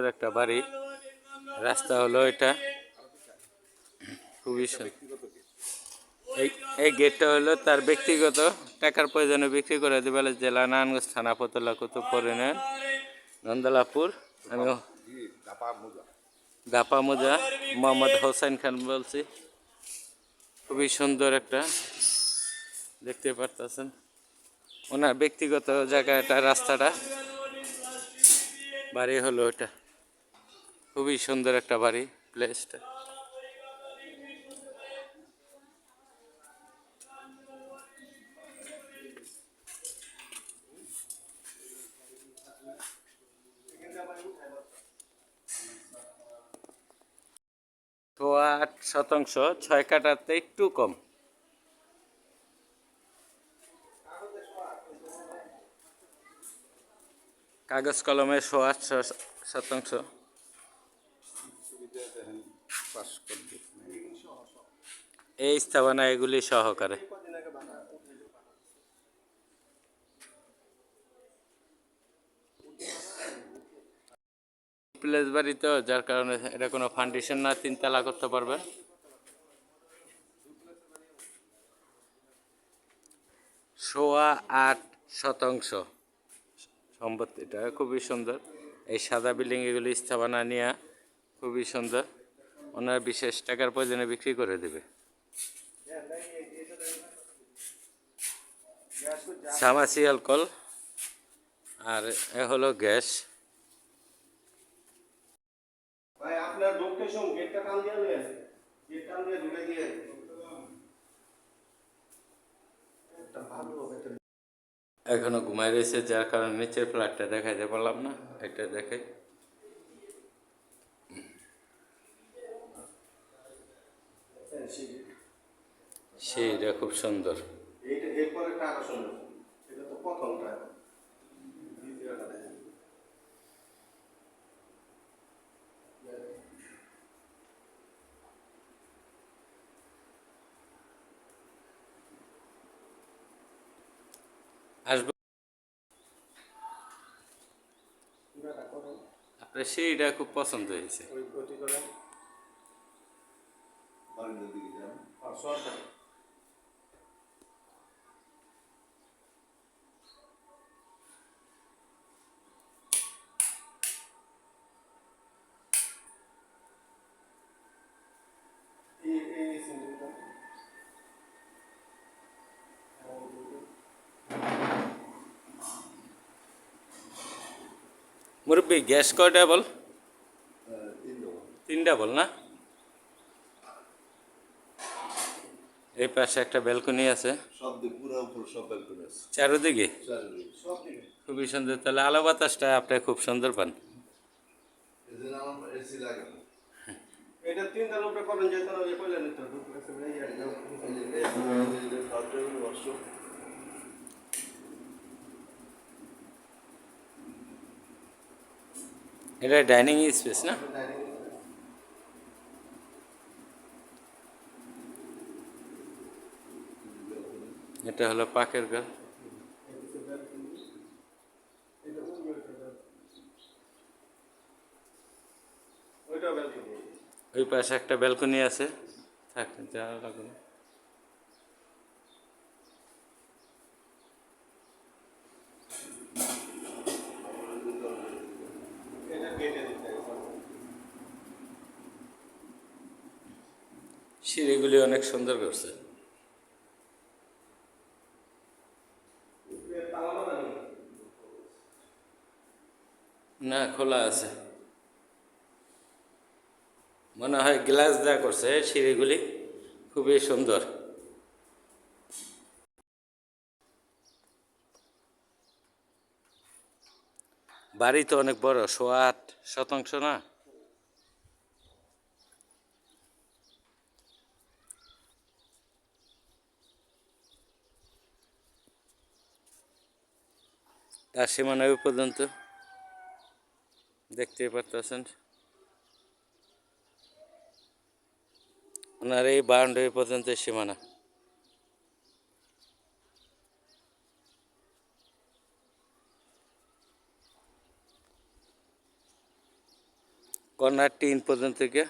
একটা বাড়ি। রাস্তা হলো এটা। খুবই। এই এই গেটটা হলো তার ব্যক্তিগত। টাকার প্রয়োজনে বিক্রি করে দেবে। জেলা নারায়ণগঞ্জ থানা ফতলা কুতুব পরিণয়ন নন্দলাপুর। আমি গাপা মোজা, মোহাম্মদ হোসেন খান বলছি। খুবই সুন্দর একটা দেখতে পারতেছেন। ওনার ব্যক্তিগত জায়গা এটা রাস্তাটা। বাড়ি হলো এটা। খুবই সুন্দর একটা বাড়ি প্লেসটা তো আট শতাংশ, ছয় কাটাতে একটু কম। কাগজ কলমে আট শতাংশ। এই স্থাপনা এগুলি সহকারে। প্লেস বাড়ি তো যার কারণে এটা কোনো ফাউন্ডেশন না, তিনতলা করতে পারবে সোয়া আট শতাংশ। সম্পত্তিটা খুবই সুন্দর। এই সাদা বিল্ডিং এগুলি স্থাপনা নিয়ে খুবই সুন্দর। ওনারা বিশেষ টাকার প্রয়োজনে বিক্রি করে দেবে। সামাসিয়াল কল আর এ হলো গ্যাস। ভাই আপনার গেটটা দিয়ে গেট দিয়ে ঢুকে দিয়ে এখনও ঘুমাই রয়েছে যার কারণে নিচের ফ্ল্যাটটা দেখাইতে পারলাম না। এটা দেখে সেইটা খুব সুন্দর। এইটা এরপর আকর্ষণ আছে। এটা তো প্রথমটা। আসবে? আপনার সেইটা খুব পছন্দ হয়েছে। ওই করেন আর সরকার এই এই সিনটা মুরব্বী গ্যাস কয়টা বল তিনটা বল না এই পাশে একটা ব্যালকনি আছে সব দিক পুরো উপর সব ব্যালকনি আছে চারোদিকে সব খুবই সুন্দর তাহলে আলো বাতাসটা আপনি খুব সুন্দর পান এটা তিনটা লোকটা করেন যে তারা ওই কইলেন তো ঢুকতেছে এই একদম এই যে খাওয়ার টেবিল ওয়াশরুম এটা ডাইনিং স্পেস না? এটা হলো পাকের ঘর। ওই পাশে একটা ব্যালকনি আছে। থাক যাওয়া লাগবে না। এটা গেটে দিতে হবে সিঁড়িগুলি অনেক সুন্দর করছে। না, খোলা আছে। মনে হয় গ্লাস দেওয়া করছে সিঁড়িগুলি। খুবই সুন্দর। বাড়ি তো অনেক বড় সোয়া আট শতাংশ না? তার সীমানা পর্যন্ত। দেখতেই পারতেছেন। ওনার এই বাউন্ডারি পর্যন্ত সীমানা। কর্নার টিন পর্যন্ত থেকে